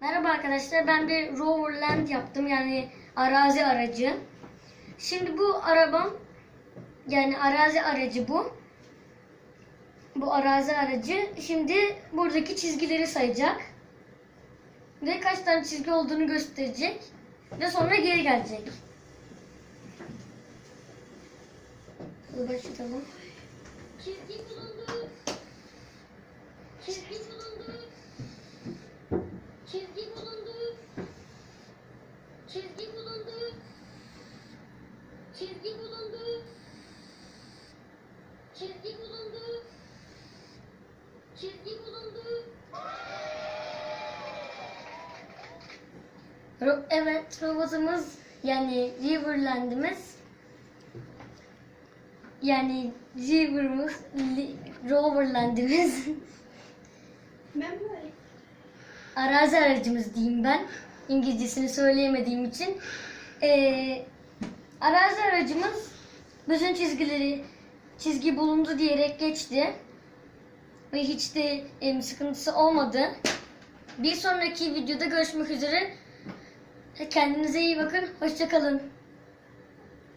Merhaba arkadaşlar ben bir Roverland yaptım yani arazi aracı. Şimdi bu arabam yani arazi aracı bu. Bu arazi aracı şimdi buradaki çizgileri sayacak. Ve kaç tane çizgi olduğunu gösterecek. Ve sonra geri gelecek. Hadi başlayalım. Çizgi bulundu. Çizgi bulundu. Çizgi bulundu. Çizgi bulundu. Çizgi bulundu. Çizgi bulundu. Çizgi bulundu. Ro- evet robotumuz yani Riverland'imiz yani River'ımız Roverland'imiz Ben böyle. Arazi aracımız diyeyim ben İngilizcesini söyleyemediğim için Ee, arazi aracımız bütün çizgileri çizgi bulundu diyerek geçti ve hiç de em, sıkıntısı olmadı. Bir sonraki videoda görüşmek üzere. Kendinize iyi bakın. Hoşçakalın.